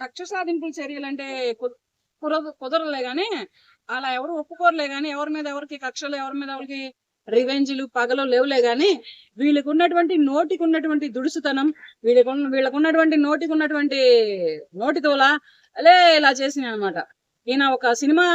కక్ష సాధింపుల చర్యలు అంటే కుదరదు కుదరలే కానీ అలా ఎవరు ఒప్పుకోరలే కానీ ఎవరి మీద ఎవరికి కక్షలు ఎవరి మీద ఎవరికి రివెంజ్లు పగలు లేవులే కానీ వీళ్ళకి ఉన్నటువంటి నోటికి ఉన్నటువంటి దుడుసుతనం వీళ్ళకు వీళ్ళకున్నటువంటి ఉన్నటువంటి నోటికి ఉన్నటువంటి నోటితోల అలే ఇలా చేసిన అనమాట ఈయన ఒక సినిమా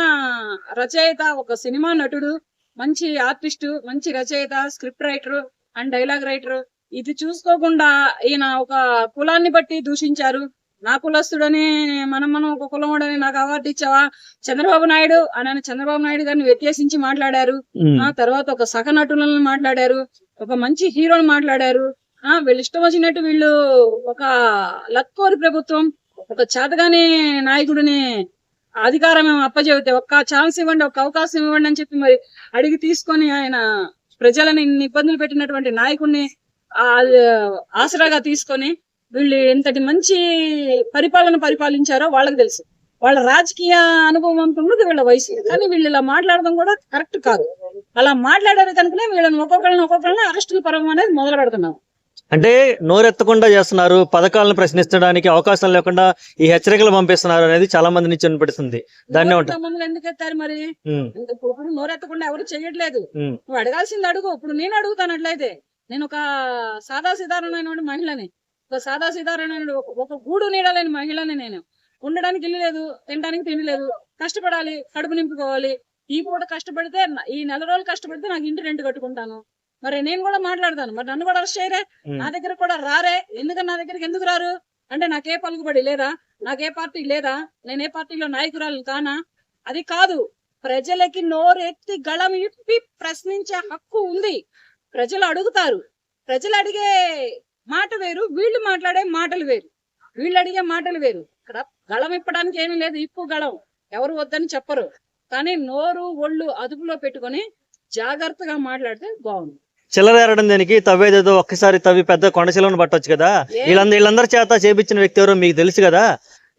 రచయిత ఒక సినిమా నటుడు మంచి ఆర్టిస్టు మంచి రచయిత script writer and dialogue writer. ఇది చూసుకోకుండా ఈయన ఒక కులాన్ని బట్టి దూషించారు. నా కులస్తుడని మనం మనం ఒక కులముడని నాకు అవార్డు ఇచ్చావా? చంద్రబాబు నాయుడు అని ఆయన చంద్రబాబు నాయుడు గారిని వ్యత్యాసించి మాట్లాడారు. ఆ తర్వాత ఒక సహ నటులను మాట్లాడారు. ఒక మంచి హీరోని మాట్లాడారు. ఆ వీళ్ళు ఇష్టం వచ్చినట్టు వీళ్ళు ఒక లక్కోరి ప్రభుత్వం ఒక చేతగాని నాయకుడిని అధికారం అప్పచెబితే ఒక్క ఛాన్స్ ఇవ్వండి ఒక అవకాశం ఇవ్వండి అని చెప్పి మరి అడిగి తీసుకొని ఆయన ప్రజలని ఇన్ని ఇబ్బందులు పెట్టినటువంటి నాయకుడిని ఆసరాగా తీసుకొని వీళ్ళు ఎంతటి మంచి పరిపాలన పరిపాలించారో వాళ్ళకి తెలుసు. వాళ్ళ రాజకీయ అనుభవం అంత వీళ్ళ వయసు కానీ వీళ్ళు ఇలా మాట్లాడడం కూడా కరెక్ట్ కాదు. అలా మాట్లాడారు కనుకనే వీళ్ళని ఒక్కొక్కరిని ఒక్కొక్కరిని అరెస్టుల పరం అనేది మొదలు పెడుతున్నాం. అంటే నోరెత్తకుండా చేస్తున్నారు పథకాలను ప్రశ్నించడానికి అవకాశం లేకుండా ఈ హెచ్చరికలు పంపిస్తున్నారు అనేది చాలా మంది నుంచి వినపడుతుంది. దాన్నే మమ్మల్ని ఎందుకు ఎత్తారు మరి? ఇప్పుడు నోరెత్తకుండా ఎవరు చెయ్యట్లేదు ఉమ్, నువ్వు అడగాల్సింది అడుగు. ఇప్పుడు నేను అడుగుతాను అట్లయితే. నేను ఒక సాదా సిధారణమైన మహిళని. ఒక సాదా సిధారణమైన ఒక- గూడు నీడలేని మహిళని నేను ఉండడానికి ఇల్లు లేదు తినడానికి తిండి లేదు కష్టపడాలి కడుపు నింపుకోవాలి. ఈ పూట కష్టపడితే ఈ నెల రోజులు కష్టపడితే నాకు ఇంటి రెంట్ కట్టుకుంటాను. మరి నేను కూడా మాట్లాడతాను. మరి నన్ను కూడా అరెస్ట్ చేయరే. నా దగ్గర కూడా రారే. ఎందుకని నా దగ్గరికి ఎందుకు రారు? అంటే నాకే పలుకుబడి లేదా? నాకే పార్టీ లేదా? నేను ఏ పార్టీలో నాయకురాలు కానా? అది కాదు. ప్రజలకి నోరెత్తి గళం ఇప్పి ప్రశ్నించే హక్కు ఉంది. ప్రజలు అడుగుతారు. ప్రజలు అడిగే మాట వేరు వీళ్ళు మాట్లాడే మాటలు వేరు. వీళ్ళు అడిగే మాటలు వేరు. ఇక్కడ గళం ఇప్పడానికి ఏమీ లేదు ఇప్పు గళం. ఎవరు వద్దని చెప్పరు. కానీ నోరు ఒళ్ళు అదుపులో పెట్టుకొని జాగ్రత్తగా మాట్లాడితే బాగుంది. చిల్లర ఏరడం దానికి? తవ్వేదేదో ఒక్కసారి తవ్వి పెద్ద కొండ చిల్లరను పట్టొచ్చు కదా. వీళ్ళందరూ వీళ్ళందరి చేత చేపించిన వ్యక్తి ఎవరో మీకు తెలుసు కదా.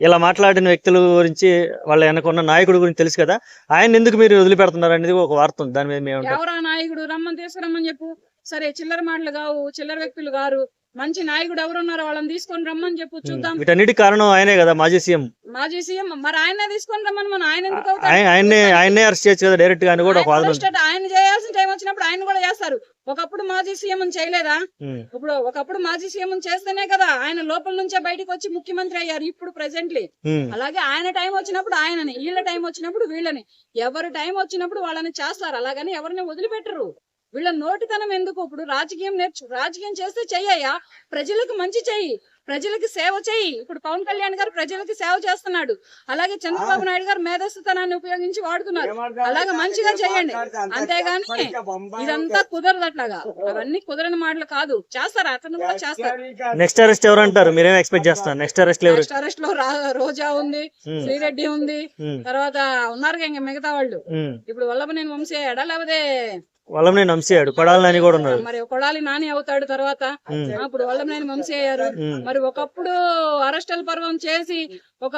ఇలా మాట్లాడిన వ్యక్తుల గురించి వాళ్ళ వెనకున్న నాయకుడి గురించి తెలుసు కదా. ఆయన ఎందుకు మీరు వదిలిపెడుతున్నారు అనేది ఒక వార్త ఉంది. దాని మీద మేము ఎవరా నాయకుడు? రమ్మని తీసుకురమ్మని చెప్పు. సరే చిల్లర మాటలు కావు చిల్లర వ్యక్తులు గారు మంచి నాయకుడు ఎవరున్నారో వాళ్ళని తీసుకొని రమ్మని చెప్పు చూద్దాం. వీటన్నిటి కారణం ఆయనే కదా మాజీ సీఎం. మాజీ సీఎం మరి ఆయనే తీసుకొని రమ్మని మనం ఆయన ఎందుకు అవుతాడు? ఆయన ఆయన్నే ఆయన్నే అరెస్ట్ చేయొచ్చు కదా డైరెక్ట్గా అని కూడా ఒక ఆయన వాదన చేయాల్సిన టైం వచ్చినప్పుడు ఆయన కూడా చేస్తారు. ఒకప్పుడు మాజీ సీఎం చేయలేదా? ఉమ్, ఇప్పుడు ఒకప్పుడు మాజీ సీఎం చేస్తేనే కదా ఆయన లోపల నుంచే బయటకు వచ్చి ముఖ్యమంత్రి అయ్యారు ఇప్పుడు ప్రెసెంట్లీ ఉమ్, అలాగే ఆయన టైం వచ్చినప్పుడు ఆయనని వీళ్ళ టైం వచ్చినప్పుడు వీళ్ళని. ఎవరి టైం వచ్చినప్పుడు వాళ్ళని చేస్తారు. అలాగని ఎవరిని వదిలిపెట్టరు. వీళ్ళ నోటితనం ఎందుకు ఇప్పుడు? రాజకీయం నేర్చు రాజకీయం చేస్తే చెయ్యయ్యా. ప్రజలకు మంచి చెయ్యి ప్రజలకి సేవ చెయ్యి. ఇప్పుడు పవన్ కళ్యాణ్ గారు ప్రజలకి సేవ చేస్తున్నాడు. అలాగే చంద్రబాబు నాయుడు గారు మేధస్సుతనాన్ని ఉపయోగించి వాడుతున్నారు. అలాగే మంచిగా చేయండి అంతేగాని ఇదంతా కుదరదు అట్లాగా. అవన్నీ కుదరని మాటలు కాదు. చేస్తారు? అతను కూడా చేస్తారు. నెక్స్ట్ అరెస్ట్ ఎవరు అంటారు? మీరేం ఎక్స్పెక్ట్ చేస్తున్నారు? నెక్స్ట్ అరెస్ట్ ఎవరు? నెక్స్ట్ అరెస్ట్లో రోజా ఉంది ఉమ్, శ్రీరెడ్డి ఉంది ఉమ్, తర్వాత ఉన్నారు ఇంకా మిగతా వాళ్ళు. ఉమ్. ఇప్పుడు వల్లభనేని వంశీ అయ్యాడా? లేకపోతే వల్లభనేని వంశీయాడు కొడాలని కూడా ఉన్నారు. మరి కొడాలి నాని అవుతాడు తర్వాత. వంశీ అయ్యారు ఉమ్, మరి ఒకప్పుడు అరెస్టల్ పర్వం చేసి ఒక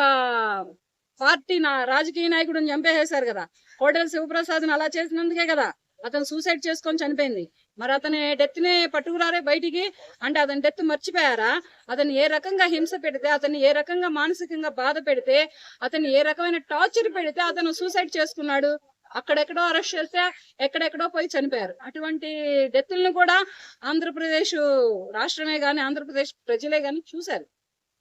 పార్టీ నా రాజకీయ నాయకుడిని చంపేసేశారు కదా. కోటల శివప్రసాద్ అలా చేసినందుకే కదా. అతను సూసైడ్ చేసుకొని చనిపోయింది. మరి అతని డెత్ని పట్టుకురారే బయటికి. అంటే అతని డెత్ మర్చిపోయారా? అతన్ని ఏ రకంగా హింస పెడితే అతన్ని ఏ రకంగా మానసికంగా బాధ పెడితే అతన్ని ఏ రకమైన టార్చర్ పెడితే అతను సూసైడ్ చేసుకున్నాడు? అక్కడెక్కడో అరెస్ట్ చేస్తే ఎక్కడెక్కడో పోయి చనిపోయారు. అటువంటి డెత్లను కూడా ఆంధ్రప్రదేశ్ రాష్ట్రమే గాని ఆంధ్రప్రదేశ్ ప్రజలే కానీ చూశారు.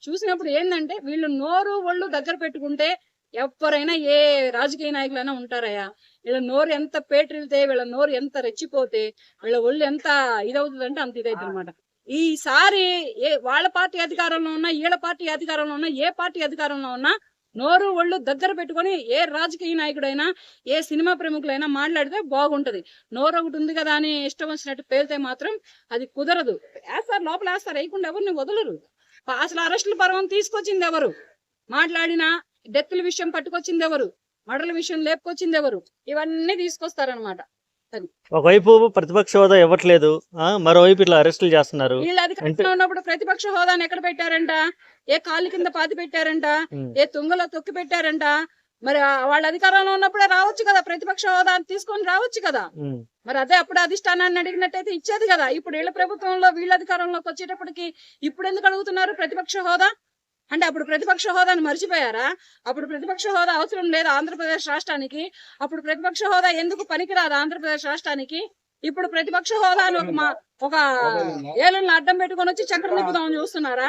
చూసినప్పుడు ఏంటంటే వీళ్ళు నోరు ఒళ్ళు దగ్గర పెట్టుకుంటే ఎవరైనా ఏ రాజకీయ నాయకులైనా ఉంటారయ్యా. వీళ్ళ నోరు ఎంత పేటరిల్తే వీళ్ళ నోరు ఎంత రెచ్చిపోతే వీళ్ళ ఒళ్ళు ఎంత ఇదవుతుంది అంటే అంత ఇదైతుంది అనమాట ఈసారి ఏ వాళ్ళ పార్టీ అధికారంలో ఉన్నా వీళ్ళ పార్టీ అధికారంలో ఉన్నా ఏ పార్టీ అధికారంలో ఉన్నా నోరు ఒళ్ళు దగ్గర పెట్టుకొని ఏ రాజకీయ నాయకుడైనా ఏ సినిమా ప్రముఖులైనా మాట్లాడితే బాగుంటది. నోరు ఒకటి ఉంది కదా అని ఇష్టం వచ్చినట్టు పేలితే మాత్రం అది కుదరదు. వేస్తారు లోపల వేస్తారు వేయకుండా ఎవరిని వదలరు. అసలు అరెస్టుల పర్వం తీసుకొచ్చింది ఎవరు? మాట్లాడిన డెత్ల విషయం పట్టుకొచ్చింది ఎవరు? మడల విషయం లేపుకొచ్చింది ఎవరు? ఇవన్నీ తీసుకొస్తారనమాట ఒకవైపు ప్రతిపక్ష హోదా ఇవ్వట్లేదు మరోవైపు ఇట్లా అరెస్టులు చేస్తున్నారు. ఉన్నప్పుడు ప్రతిపక్ష హోదాను ఎక్కడ పెట్టారంట? ఏ కాలు కింద పాతి పెట్టారంట? ఏ తుంగలో తొక్కి పెట్టారంట? మరి వాళ్ళ అధికారంలో ఉన్నప్పుడే రావచ్చు కదా ప్రతిపక్ష హోదా తీసుకొని రావచ్చు కదా. మరి అదే అప్పుడు అధిష్టానాన్ని అడిగినట్టయితే ఇచ్చేది కదా. ఇప్పుడు వీళ్ళ ప్రభుత్వంలో వీళ్ళ అధికారంలోకి వచ్చేటప్పటికి ఇప్పుడు ఎందుకు అడుగుతున్నారు ప్రతిపక్ష హోదా? అంటే అప్పుడు ప్రతిపక్ష హోదాను మర్చిపోయారా? అప్పుడు ప్రతిపక్ష హోదా అవసరం లేదు ఆంధ్రప్రదేశ్ రాష్ట్రానికి. అప్పుడు ప్రతిపక్ష హోదా ఎందుకు పనికిరాదు ఆంధ్రప్రదేశ్ రాష్ట్రానికి? ఇప్పుడు ప్రతిపక్ష హోదాను ఒక మా- ఒక ఏళ్ళని అడ్డం పెట్టుకొని వచ్చి చక్రం తిప్పుదామని చూస్తున్నారా?